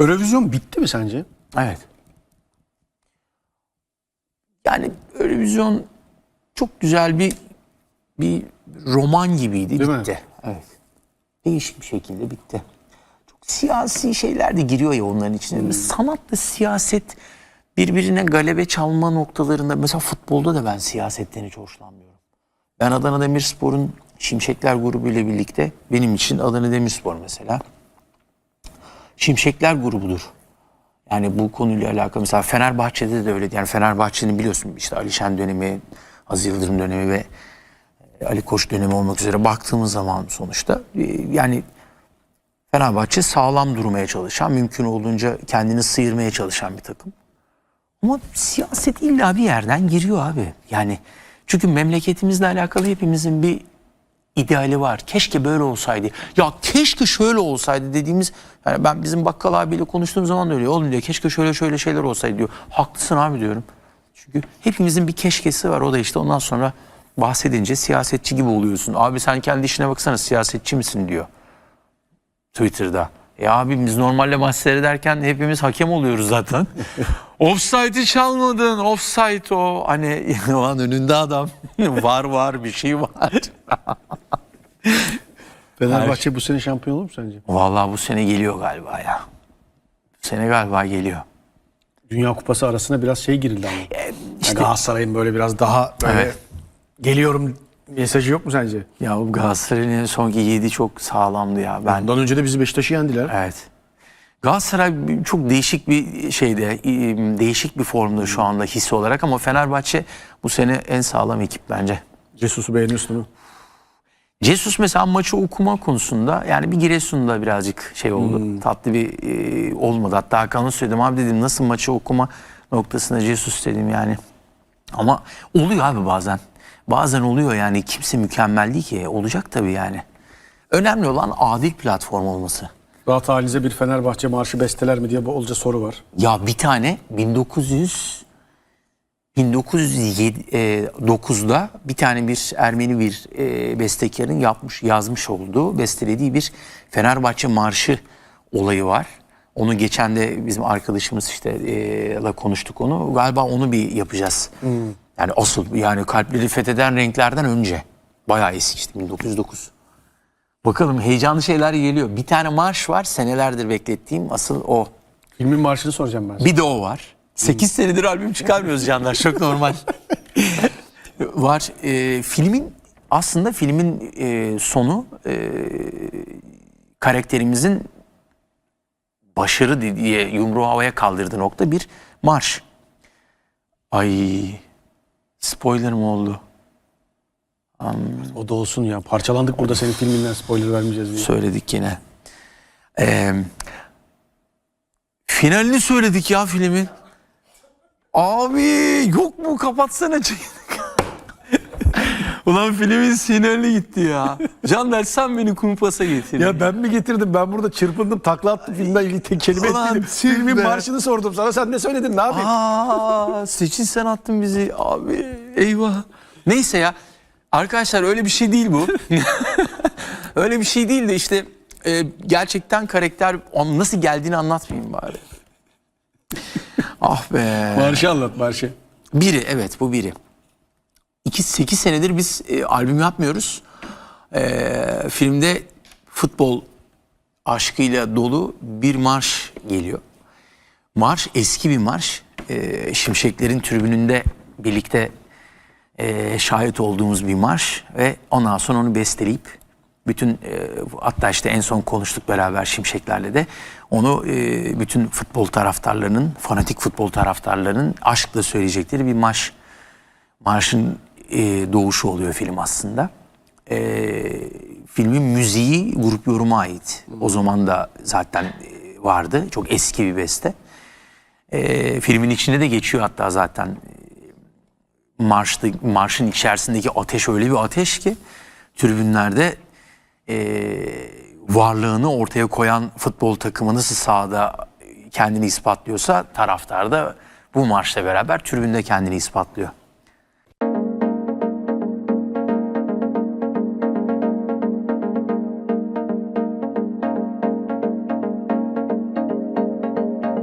Eurovision bitti mi sence? Evet. Yani Eurovision çok güzel bir bir roman gibiydi. Değil mi? bitti. Evet. Değişik bir şekilde bitti. Çok siyasi şeyler de giriyor ya onların içine. Hmm. Sanatla siyaset birbirine galebe çalma noktalarında mesela futbolda da ben siyasetten hiç hoşlanmıyorum. Ben Adana Demirspor'un Şimşekler grubu ile birlikte benim için Adana Demirspor mesela Şimşekler grubudur. Yani bu konuyla alakalı mesela Fenerbahçe'de de öyle. Yani Fenerbahçe'nin biliyorsun işte Ali Şen dönemi, Aziz Yıldırım dönemi ve e, Ali Koç dönemi olmak üzere baktığımız zaman sonuçta e, yani Fenerbahçe sağlam durmaya çalışan, mümkün olduğunca kendini sıyırmaya çalışan bir takım. Ama siyaset illa bir yerden giriyor abi. Yani çünkü memleketimizle alakalı hepimizin bir ideali var. Keşke böyle olsaydı. Ya keşke şöyle olsaydı dediğimiz yani ben bizim bakkal abiyle konuştuğum zaman da öyle. Oğlum diyor keşke şöyle şöyle şeyler olsaydı diyor. Haklısın abi diyorum. Çünkü hepimizin bir keşkesi var. O da işte ondan sonra bahsedince siyasetçi gibi oluyorsun. Abi sen kendi işine baksana siyasetçi misin diyor. Twitter'da. Ya abi biz normalde maç seyrederken hepimiz hakem oluyoruz zaten. Offside'i çalmadın. Offside o. Hani o an önünde adam. var var bir şey var. Fenerbahçe bu sene şampiyon olur mu sence? Vallahi bu sene geliyor galiba ya. Bu sene galiba geliyor. Dünya Kupası arasına biraz şey girildi ama. işte- Yani Galatasaray'ın böyle biraz daha böyle Evet. geliyorum mesajı yok mu sence? Ya bu Galatasaray'ın sonki 7 çok sağlamdı ya. Ben Ondan önce de bizi Beşiktaş'ı yendiler. Evet. Galatasaray çok değişik bir şeyde, değişik bir formda şu anda hissi olarak ama Fenerbahçe bu sene en sağlam ekip bence. Cesus'u beğeniyorsun değil mi? Jesus mesela maçı okuma konusunda yani bir Giresun'da birazcık şey oldu. Tatlı bir e, olmadı. Hatta Hakan'a söyledim abi dedim nasıl maçı okuma noktasında Jesus dedim yani. Ama oluyor abi bazen. Bazen oluyor yani kimse mükemmel değil ki. Olacak tabii yani. Önemli olan adil platform olması. Rahat halinize bir Fenerbahçe marşı besteler mi diye bolca soru var. Ya bir tane 1900 1909'da bir tane bir Ermeni bir e, bestekarın yapmış yazmış olduğu bestelediği bir Fenerbahçe marşı olayı var. Onu geçen de bizim arkadaşımız işte e, la konuştuk onu. Galiba onu bir yapacağız. Yani asıl yani kalpleri fetheden renklerden önce. Bayağı eski işte 1909. Bakalım heyecanlı şeyler geliyor. Bir tane marş var senelerdir beklettiğim asıl o. Filmin marşını soracağım ben. Bir de o var. 8 senedir albüm çıkarmıyoruz canlar. Çok normal. var. E, filmin aslında filmin e, sonu e, karakterimizin başarı diye yumruğu havaya kaldırdığı nokta bir marş. Ay spoiler mı oldu? O da olsun ya. Parçalandık burada senin filminden spoiler vermeyeceğiz diye. Söyledik yine. Ee, finalini söyledik ya filmin. Abi yok mu kapatsana. Ulan filmin finali gitti ya. Can sen beni kumpasa getir. Ya ben mi getirdim? Ben burada çırpındım, takla attım filmle ilgili tek kelime Ulan tüh Filmin be. marşını sordum sana. Sen ne söyledin? Ne yapayım? Aa, seçin sen attın bizi abi. Eyvah. Neyse ya. Arkadaşlar öyle bir şey değil bu. öyle bir şey değil de işte e, gerçekten karakter nasıl geldiğini anlatmayayım bari. Ah be. Marşı anlat marşı. Biri evet bu biri. 2 8 senedir biz e, albüm yapmıyoruz. E, filmde futbol aşkıyla dolu bir marş geliyor. Marş eski bir marş. E, Şimşeklerin tribününde birlikte e, şahit olduğumuz bir marş ve ondan sonra onu besteleyip bütün e, hatta işte en son konuştuk beraber Şimşeklerle de onu e, bütün futbol taraftarlarının fanatik futbol taraftarlarının aşkla söyleyecekleri bir marş marşın e, doğuşu oluyor film aslında. E, filmin müziği grup yoruma ait. O zaman da zaten vardı. Çok eski bir beste. Filmin içinde de geçiyor hatta zaten marşın içerisindeki ateş öyle bir ateş ki tribünlerde e, varlığını ortaya koyan futbol takımı nasıl sahada kendini ispatlıyorsa taraftar da bu marşla beraber tribünde kendini ispatlıyor.